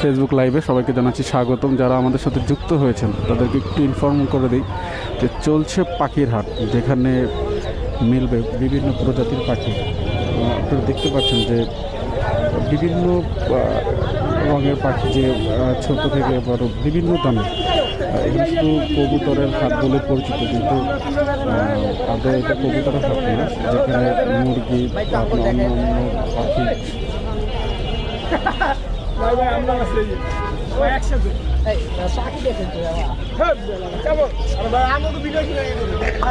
Facebook লাইভে সবাইকে জানাচ্ছি স্বাগতম। যারা আমাদের সাথে যুক্ত হয়েছেন, তাদেরকে একটু ইনফর্ম করে দিই যে চলছে পাখির হাট, যেখানে মিলবে বিভিন্ন প্রজাতির পাখি। আপনারা দেখতে পাচ্ছেন যে বিভিন্ন রঙের পাখি যে ছোট থেকে বড় বিভিন্ন দামে শুধু কবুতরের হাট বলে পরিচিত, কিন্তু আদৌ এটা কবুতরের হাট না, যেখানে মুরগি পাখি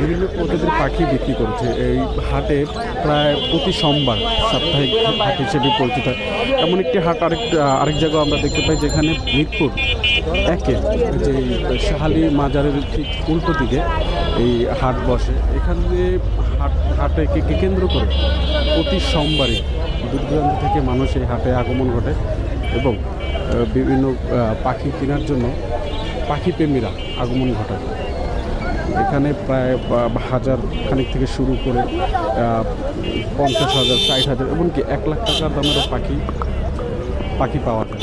বিভিন্ন প্রজাতির পাখি বিক্রি করছে। এই হাটে প্রায় প্রতি সোমবার সাপ্তাহিক হাট হিসেবে পরিচিত এমন একটি হাট আরেক আরেক জায়গায় আমরা দেখতে পাই, যেখানে মিরপুর একে যে শাহালি মাজারের ঠিক উল্টো দিকে এই হাট বসে। এখানে হাট হাটেকে কেন্দ্র করে প্রতি সোমবারই দূর দূরান্ত থেকে মানুষ এই হাটে আগমন ঘটে এবং বিভিন্ন পাখি কেনার জন্য পাখি প্রেমীরা আগমন ঘটায়। এখানে প্রায় হাজার খানিক থেকে শুরু করে পঞ্চাশ হাজার, ষাট হাজার, এমনকি এক লাখ টাকার দামেরও পাখি পাখি পাওয়া যায়।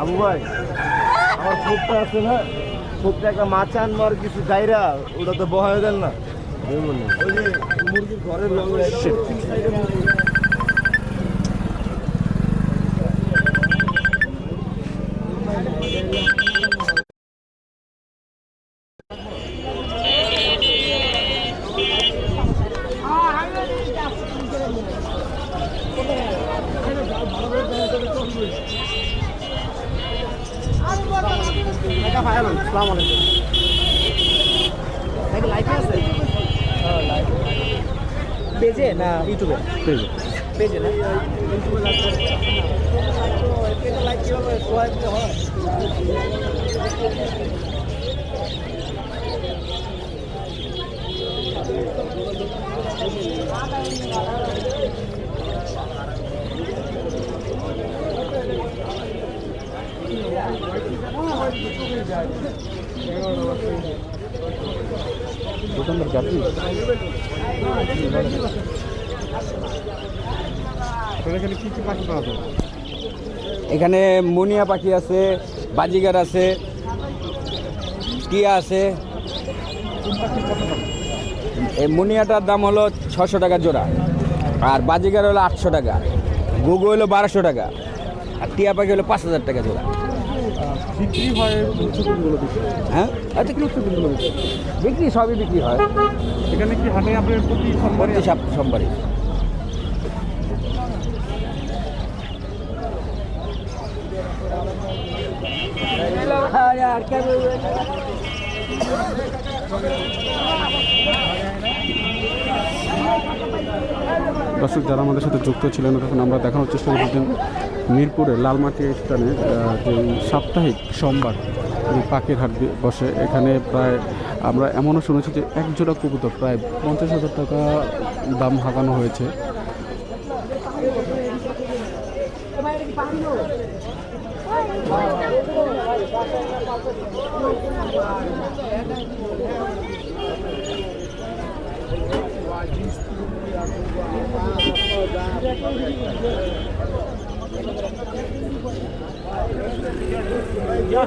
আবু ভাই আমার ফুটটা আছে না? ফুটটা একটা মাছ আনব আর কিছু গাইরা ওটা তো বহায় দেন না। ওই যে মুরগির ঘরের পেজে না ইউটিউবে আছে পেজে না দোকানদার গাড়ি আপনার এখানে কী পাওয়া যায় এখানে মুনিয়া পাখি আছে, বাজিগার আছে, টিয়া আছে। এই মুনিয়াটার দাম হলো ছশো টাকা জোড়া, আর বাজিগার হলো আটশো টাকা, গুগু হলো বারোশো টাকা, আর টিয়া পাখি হলো পাঁচ হাজার টাকা জোড়া। বিক্রি হয় হচ্ছে কোনগুলো বিক্রি হ্যাঁ। আচ্ছা কি হচ্ছে কোনগুলো বিক্রি বিক্রি সবই বিক্রি হয়। এখানে কি হাটে আপনার প্রতি সোমবারই প্রতি সপ্তাহ সোমবারই। দর্শক যারা আমাদের সাথে যুক্ত ছিলেন তখন আমরা দেখানোর চেষ্টা করছিলাম মিরপুরে লালমাটি স্থানে সাপ্তাহিক সোমবার পাখির হাট বসে। এখানে প্রায় আমরা এমনও শুনেছি যে এক জোড়া কবুতর, প্রায় পঞ্চাশ হাজার টাকা দাম হাঁকানো হয়েছে। Ya.